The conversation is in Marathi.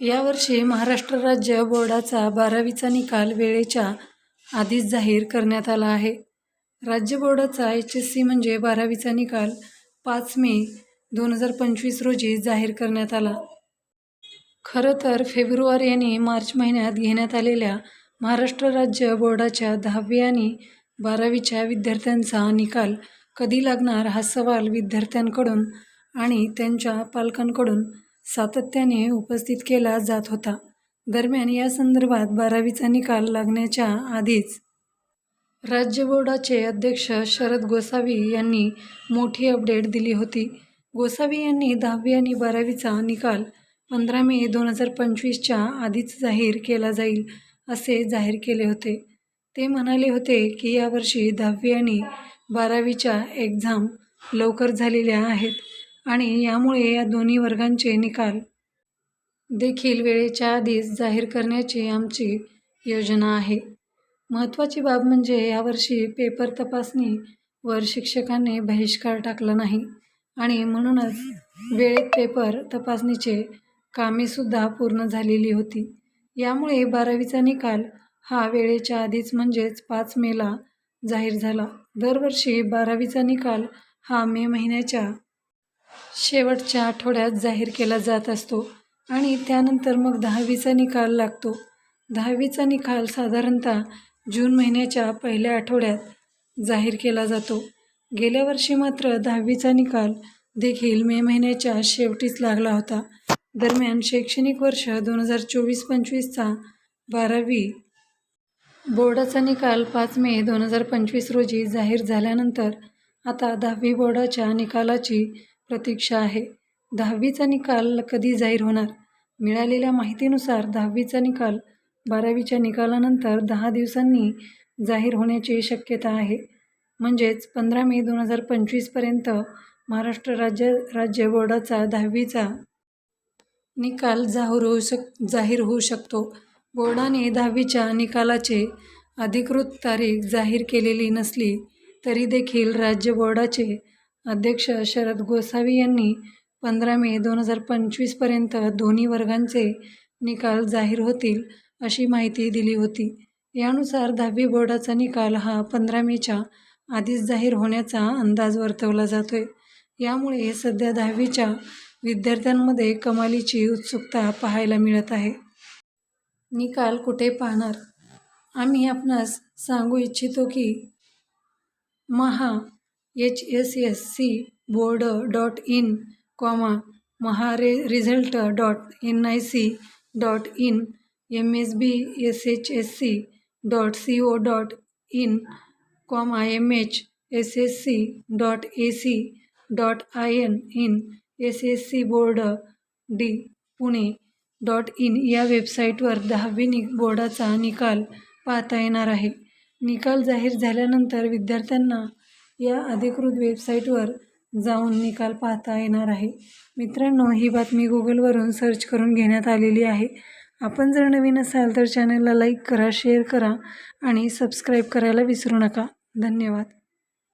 यावर्षी महाराष्ट्र राज्य बोर्डाचा बारावीचा निकाल वेळेच्या आधीच जाहीर करण्यात आला आहे. राज्य बोर्डाचा एच एस सी म्हणजे बारावीचा निकाल पाच मे दोन हजार पंचवीस रोजी जाहीर करण्यात आला. खरं तर फेब्रुवारी आणि मार्च महिन्यात घेण्यात आलेल्या महाराष्ट्र राज्य बोर्डाच्या दहावी आणि बारावीच्या विद्यार्थ्यांचा निकाल कधी लागणार हा सवाल विद्यार्थ्यांकडून आणि त्यांच्या पालकांकडून सातत्याने उपस्थित केला जात होता. दरम्यान या संदर्भात बारावीचा निकाल लागण्याच्या आधीच राज्य बोर्डाचे अध्यक्ष शरद गोसावी यांनी मोठी अपडेट दिली होती. गोसावी यांनी दहावी आणि बारावीचा निकाल पंधरा मे दोन हजार पंचवीसच्या आधीच जाहीर केला जाईल असे जाहीर केले होते. ते म्हणाले होते की यावर्षी दहावी आणि बारावीच्या एक्झाम लवकर झालेल्या आहेत. आणि यामुळे या दोन्ही वर्गांचे निकाल देखील वेळेच्या आधीच जाहीर करण्याची आमची योजना आहे. महत्त्वाची बाब म्हणजे यावर्षी पेपर तपासणीवर शिक्षकांनी बहिष्कार टाकला नाही आणि म्हणूनच वेळेत पेपर तपासणीचे कामेसुद्धा पूर्ण झालेली होती. यामुळे बारावीचा निकाल हा वेळेच्या आधीच म्हणजेच पाच मेला जाहीर झाला. दरवर्षी बारावीचा निकाल हा मे महिन्याच्या शेवटच्या आठवड्यात जाहीर केला जात असतो आणि त्यानंतर मग दहावीचा निकाल लागतो. दहावीचा निकाल साधारणतः जून महिन्याच्या पहिल्या आठवड्यात जाहीर केला जातो. गेल्या वर्षी मात्र दहावीचा निकाल देखील मे महिन्याच्या शेवटीच लागला होता. दरम्यान शैक्षणिक वर्ष दोन हजार चोवीस पंचवीसचा बारावी बोर्डाचा निकाल पाच मे दोन हजार पंचवीस रोजी जाहीर झाल्यानंतर आता दहावी बोर्डाच्या निकालाची प्रतीक्षा आहे. दहावीचा निकाल कधी जाहीर होणार? मिळालेल्या माहितीनुसार दहावीचा निकाल बारावीच्या निकालानंतर दहा दिवसांनी जाहीर होण्याची शक्यता आहे. म्हणजेच पंधरा मे दोन हजार पंचवीसपर्यंत महाराष्ट्र राज्य राज्य बोर्डाचा दहावीचा निकाल जाहीर होऊ शक जाहीर होऊ शकतो. बोर्डाने दहावीच्या निकालाचे अधिकृत तारीख जाहीर केलेली नसली तरी देखील राज्य बोर्डाचे अध्यक्ष शरद गोसावी यांनी पंधरा मे दोन हजार पंचवीसपर्यंत दोन्ही वर्गांचे निकाल जाहीर होतील अशी माहिती दिली होती. यानुसार दहावी बोर्डाचा निकाल हा पंधरा मेच्या आधीच जाहीर होण्याचा अंदाज वर्तवला जातो आहे यामुळे सध्या दहावीच्या विद्यार्थ्यांमध्ये कमालीची उत्सुकता पाहायला मिळत आहे. निकाल कुठे पाहणार? आम्ही आपणास सांगू इच्छितो की Maha H S S C board dot in comma mahre result dot N I C dot in M S B S H S C dot C O dot in comma M H S S C dot A C dot I N in S S C board D Pune dot in या वेबसाईटवर दहावी नि बोर्डाचा निकाल पाहता येणार आहे. निकाल जाहीर झाल्यानंतर विद्यार्थ्यांना या अधिकृत वेबसाईटवर जाऊन निकाल पाहता येणार आहे. मित्रांनो ही बातमी गुगलवरून सर्च करून घेण्यात आलेली आहे. आपण जर नवीन असाल तर चॅनलला लाईक करा शेअर करा आणि सबस्क्राईब करायला विसरू नका. धन्यवाद.